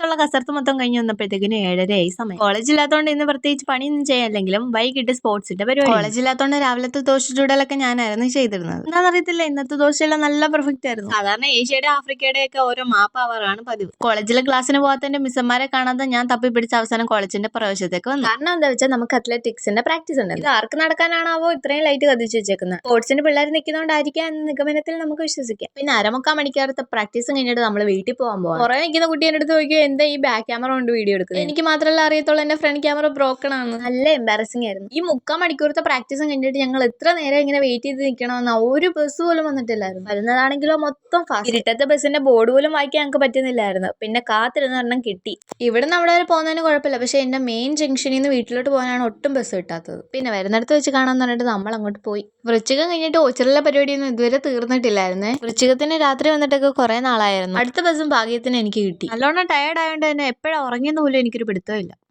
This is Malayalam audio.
രാവിലത്തുള്ള കസർത്ത് മൊത്തം കഴിഞ്ഞ് വന്നപ്പോഴത്തേക്കിന് ഏഴരയായി സമയം. കോളേജ് ഇല്ലാത്തതുകൊണ്ട് ഇന്ന് പ്രത്യേകിച്ച് പണിയൊന്നും ചെയ്യാനില്ലെങ്കിലും വൈകിട്ട് സ്പോർട്സിന്റെ പരിപാടി കോളേജ് ഇല്ലാത്തതുകൊണ്ട് രാവിലത്തെ ദോശ ചൂടലൊക്കെ ഞാനായിരുന്നു ചെയ്തിരുന്നത്. എന്താണെന്നറിയത്തില്ല ഇന്നത്തെ ദോശയെല്ലാം നല്ല പെർഫെക്റ്റ് ആയിരുന്നു. സാധാരണ ഏഷ്യയുടെ ആഫ്രിക്കയുടെ ഒക്കെ ഓരോ മാപ്പ് ആവാറാണ് പതിവ്. കോളേജിലെ ക്ലാസ്സിന് പോകാത്തതിന്റെ മിസ്സന്മാരെ കാണാതെ ഞാൻ തപ്പി പിടിച്ച അവസാനം കോളേജിന്റെ പ്രവേശത്തേക്ക് വന്നു. കാരണം എന്താ വെച്ചാൽ നമുക്ക് അത്ലറ്റിക്സിന്റെ പ്രാക്ടീസ് ഉണ്ട് ഇത് ആർക്ക് നടക്കാനാണാവോ ഇത്രയും ലൈറ്റ് കത്തിച്ച് വെച്ചേക്കുന്നത്. സ്പോർട്സിന്റെ പിള്ളേർ നിൽക്കുന്നതുകൊണ്ടായിരിക്കാം എന്ന നിഗമനത്തിൽ നമുക്ക് വിശ്വസിക്കാം. പിന്നെ അരമുക്കാൽ മണിക്കാർ പ്രാക്ടീസ് കഴിഞ്ഞിട്ട് നമ്മൾ വീട്ടിൽ പോകാൻ പോകാം കുറെ നിൽക്കുന്ന കുട്ടി എന്റെ അടുത്ത് നോക്കിയോ എന്താ ഈ ബാക്ക് ക്യാമറ കൊണ്ട് വീഡിയോ എടുക്കുന്നത്? എനിക്ക് മാത്രമല്ല അറിയത്തുള്ളൂ എന്റെ ഫ്രണ്ട് ക്യാമറ ബ്രോക്കൺ ആണ്. നല്ല എംബാരസിംഗ് ആയിരുന്നു. ഈ മുക്കാൽ മണിക്കൂറത്തെ പ്രാക്ടീസും കണ്ടിട്ട് ഞങ്ങൾ എത്ര നേരം ഇങ്ങനെ വെയിറ്റ് ചെയ്ത് നിൽക്കണമെന്ന് ഒരു ബസ് പോലും വന്നിട്ടില്ലായിരുന്നു. വരുന്നതാണെങ്കിലോ മൊത്തം ഫാസ്റ്റ് ഇരുട്ടത്തെ ബസ്സിന്റെ ബോർഡ് പോലും വായിക്കാൻ ഞങ്ങൾക്ക് പറ്റുന്നില്ലായിരുന്നു. പിന്നെ കാത്തിരുന്ന എണ്ണം കിട്ടി. ഇവിടെ നമ്മുടെ വരെ പോകുന്നതിന് കുഴപ്പമില്ല. പക്ഷെ എന്റെ മെയിൻ ജംഗ്ഷനിൽ നിന്ന് വീട്ടിലോട്ട് പോകാനാണ് ഒട്ടും ബസ് കിട്ടാത്തത്. പിന്നെ വരുന്നിടത്ത് വെച്ച് കാണാൻ പറഞ്ഞിട്ട് നമ്മൾ അങ്ങോട്ട് പോയി. വൃശ്ചികം കഴിഞ്ഞിട്ട് ഓച്ചിറയിലെ പരിപാടിയൊന്നും ഇതുവരെ തീർന്നിട്ടില്ലായിരുന്നേ. വൃശ്ചികത്തിന് രാത്രി വന്നിട്ടൊക്കെ കുറെ നാളായിരുന്നു. അടുത്ത ബസ്സും ഭാഗ്യത്തിന് എനിക്ക് കിട്ടി. നല്ലോണം ടയർഡ് ആയതുകൊണ്ട് തന്നെ എപ്പോഴാണ് ഉറങ്ങിയെന്ന് പോലും എനിക്കൊരു പിടുത്തമില്ല.